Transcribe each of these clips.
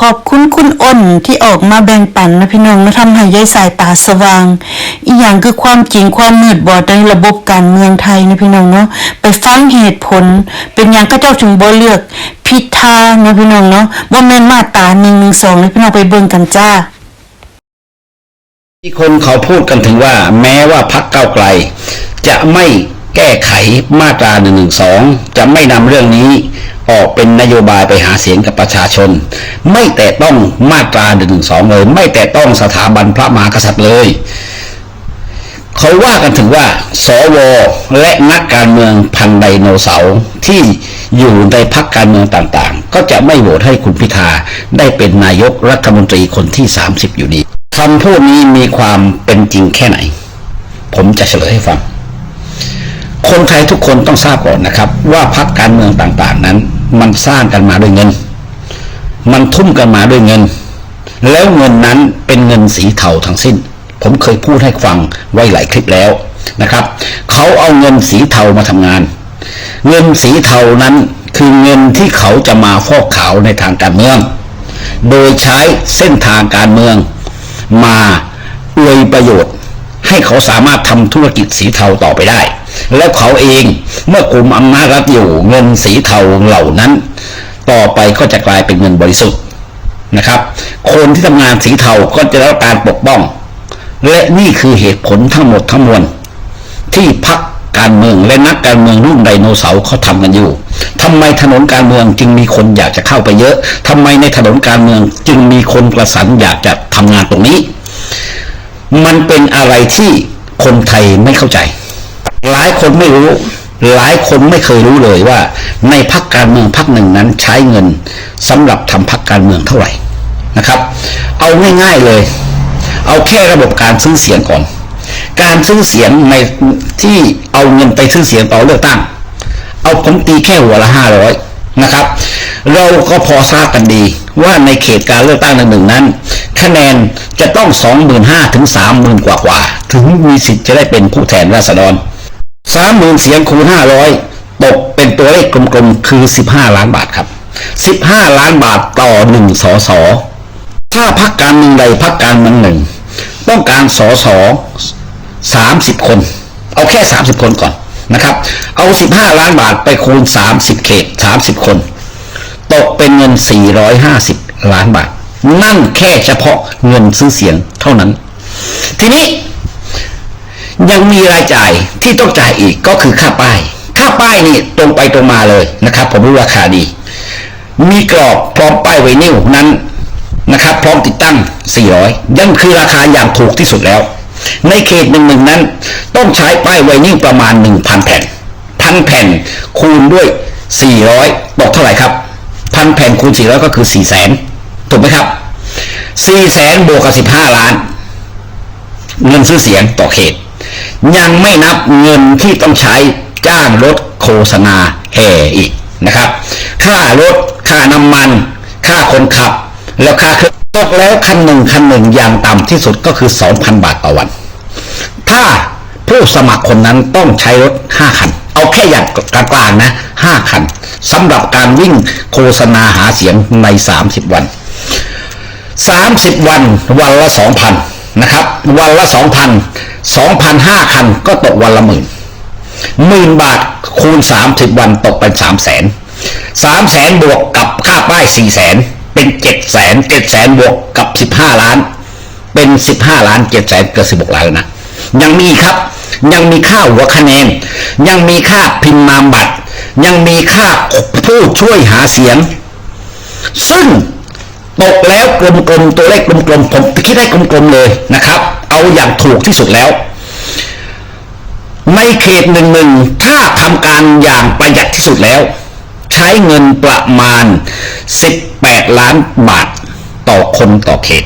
ขอบคุณคุณอ้นที่ออกมาแบ่งปันนะพี่น้องนะทำให้ยายสายตาสว่าง อีกอย่างคือความจริงความมืดบอดในระบบการเมืองไทยนะพี่น้องเนาะไปฟังเหตุผล เป็นอย่างก็เจ้าถึงบ่เลือกพิธานะพี่น้องเนาะบ่แม่นมาตรา112นะพี่น้องไปเบิ่งกันจ้าที่คนเขาพูดกันถึงว่า แม้ว่าพักเก้าไกล จะไม่แก้ไขมาตรา1นึจะไม่นำเรื่องนี้ ออกเป็นนโยบายไปหาเสียงกับประชาชน ไม่แต่ต้องมาตรา1นึเลย ไม่แต่ต้องสถาบันพระมหากษัตริย์เลยเขาว่ากันถึงว่า สว และนักการเมืองพันไดโนเสาร์ที่อยู่ในพักการเมืองต่างๆ ก็จะไม่โหวตให้คุณพิธาได้เป็นนายกรัฐมนตรีคนที่ 30 อยู่ดีคำพูดนี้มีความเป็นจริงแค่ไหน ผมจะเฉลยให้ฟัง คนไทยทุกคนต้องทราบก่อนนะครับ ว่าพักการเมืองต่างๆนั้น มันสร้างกันมาด้วยเงิน มันทุ่มกันมาด้วยเงิน แล้วเงินนั้นเป็นเงินสีเทาทั้งสิ้น ผมเคยพูดให้ฟังไว้หลายคลิปแล้วนะครับ เขาเอาเงินสีเทามาทำงาน เงินสีเทานั้นคือเงินที่เขาจะมาฟอกขาวในทางการเมือง โดยใช้เส้นทางการเมือง มาอวยประโยชน์ ให้เขาสามารถทำธุรกิจสีเทาต่อไปได้ แล้วเขาเองเมื่อกลุ่มอำนาจรัฐอยู่เงินสีเทาเหล่านั้น ต่อไปก็จะกลายเป็นเงินบริสุทธิ์นะครับ คนที่ทำงานสีเทาก็จะได้รับการปกป้อง และนี่คือเหตุผลทั้งหมดทั้งมวลที่พักการเมืองและนักการเมืองรุ่นไดโนเสาร์เขาทำกันอยู่ทำไมถนนการเมืองจึงมีคนอยากจะเข้าไปเยอะทำไมในถนนการเมืองจึงมีคนกระสันอยากจะทำงานตรงนี้ มันเป็นอะไรที่คนไทยไม่เข้าใจ หลายคนไม่รู้ หลายคนไม่เคยรู้เลยว่า ในพักการเมืองพักหนึ่งนั้นใช้เงินสำหรับทำพักการเมืองเท่าไหร่นะครับ เอาง่ายๆเลย เอาแค่ระบบการซื้อเสียงก่อน การซื้อเสียงในที่เอาเงินไปซื้อเสียงต่อเลือกตั้ง เอาผมตีแค่หัวละห้าร้อยนะครับ เราก็พอทราบกันดีว่าในเขตการเลือกตั้งหนึ่งนั้น คะแนนจะต้องสองหมื่นห้าถึงสามหมื่นกว่ากว่า ถึงมีสิทธิ์จะได้เป็นผู้แทนราษฎร สามหมื่นเสียงคูณห้าร้อยตกเป็นตัวเลขกลมๆคือสิบห้าล้านบาทครับสิบห้าล้านบาทต่อหนึ่งสอสอถ้าพักการเมืองใดพักการเมืองหนึ่ง ต้องการสอสอสามสิบคน เอาแค่สามสิบคนก่อนนะครับ เอาสิบห้าล้านบาทไปคูณสามสิบเขตสามสิบคน ตกเป็นเงินสี่ร้อยห้าสิบล้านบาท นั่นแค่เฉพาะเงินซื้อเสียงเท่านั้น ทีนี้ ยังมีรายจ่ายที่ต้องจ่ายอีกก็คือค่าป้าย ค่าป้ายนี่ตรงไปตรงมาเลยนะครับ ผมรู้ราคาดี มีกรอบพร้อมป้ายไวนิลนั้นนะครับ พร้อมติดตั้ง 400 ยังคือราคาอย่างถูกที่สุดแล้ว ในเขตหนึ่งหนึ่งนั้น ต้องใช้ป้ายไวนิลประมาณ 1,000 แผ่นพันแผ่นคูณด้วย 400 ตกเท่าไหร่ครับพันแผ่นคูณ 400 ก็คือ 4 0 0แสนถูกไหมครับ4แสนบวกกับ 15 ล้าน เงินซื้อเสียงต่อเขต ยังไม่นับเงินที่ต้องใช้จ้างรถโฆษณาแห่อีกนะครับ ค่ารถค่าน้ำมัน ค่าคนขับ แล้วค่าเครื่องตกแล้วคันหนึ่งคันหนึ่งอย่างต่ำที่สุดก็คือ 2,000 บาทต่อวัน ถ้าผู้สมัครคนนั้นต้องใช้รถ 5 คัน เอาแค่อย่างกลางๆนะ 5 คันสำหรับการวิ่งโฆษณาหาเสียงใน 30 วัน 30 วันวันละ 2,000 นะครับ วันละ 2,000 2,005 คันก็ตกวันละหมื่นหมื่นบาทคูณ 30 วันตกเป็น 3 0 0แสน3แสนบวกกับค่าป้าย4แสนเป็น7แสน7แสนบวกกับ 15 ล้าน เป็น 15 ล้าน7แสนเกือบ16 ล้านแล้วนะ ยังมีครับยังมีค่าหัวคะแนน ยังมีค่าพิมพ์นามบัตร ยังมีค่าผู้ช่วยหาเสียง ซึ่งตกแล้วกลมๆตัวเลขกลมๆผมคิดให้กลมๆเลยนะครับ อาอย่างถูกที่สุดแล้ว ในเขตหนึ่งหนึ่งถ้าทำการอย่างประหยัดที่สุดแล้ว ใช้เงินประมาณ 18 ล้านบาทต่อคนต่อเขต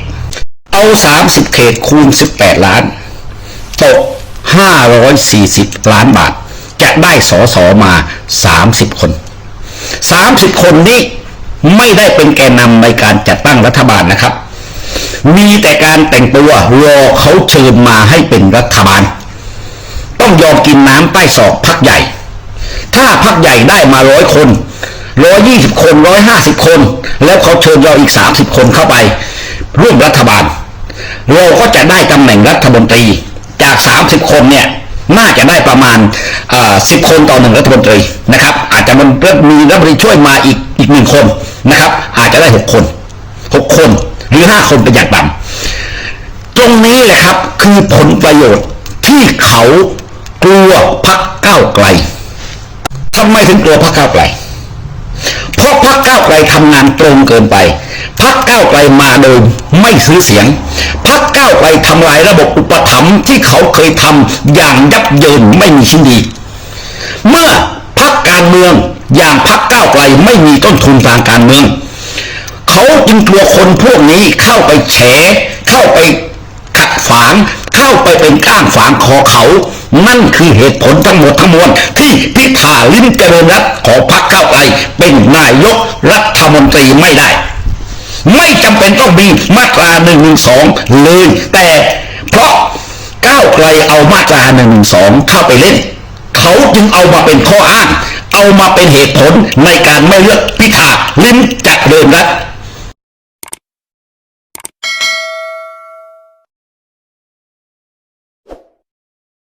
เอา 30 เขตคูณ 18 ล้านตก540 ล้านบาท จะได้สอสอมา 30 คน 30 คนนี้ไม่ได้เป็นแกนนำในการจัดตั้งรัฐบาลนะครับ มีแต่การแต่งตัวรอเขาเชิญมาให้เป็นรัฐบาล ต้องยอมกินน้ำใต้ศอกพักใหญ่ ถ้าพักใหญ่ได้มาร้อยคนร้อยยี่สิบคนร้อยห้าสิบคน แล้วเขาเชิญเราอีกสามสิบคนเข้าไป ร่วมรัฐบาล เราก็จะได้ตำแหน่งรัฐมนตรี จากสามสิบคนเนี่ยน่าจะได้ประมาณสิบคนต่อหนึ่งรัฐมนตรีนะครับ อาจจะมันมีรัฐมนตรีช่วยมาอีกอีกหนึ่งคนนะครับ อาจจะได้หกคนหกคน หรือห้าคนเป็นอย่างต่ำตรงนี้แหละครับคือผลประโยชน์ที่เขากลัวพักก้าวไกลทำไมถึงกลัวพักก้าวไกล เพราะพักก้าวไกลทำงานตรงเกินไป พักก้าวไกลมาโดยไม่ซื้อเสียง พักก้าวไกลทำลายระบบอุปถัมภ์ที่เขาเคยทำอย่างยับเยินไม่มีชิ้นดี เมื่อพักการเมืองอย่างพักก้าวไกลไม่มีต้นทุนทางการเมือง เขาจึงกลัวคนพวกนี้เข้าไปแฉ เข้าไปขัดฝาง เข้าไปเป็นก้างฝางคอเขา นั่นคือเหตุผลทั้งหมดทั้งมวลที่พิธาลิ้มเจริญรัตของพรรคก้าไกลเป็นนายกรัฐมนตรีไม่ได้ ไม่จำเป็นต้องมีมาตรา1นึเลย แต่เพราะก้าวไกลเอามาตรา1นึเข้าไปเล่น เขาจึงเอามาเป็นข้ออ้างเอามาเป็นเหตุผลในการไม่เลือกพิธาลิ้มเจริญรัตน์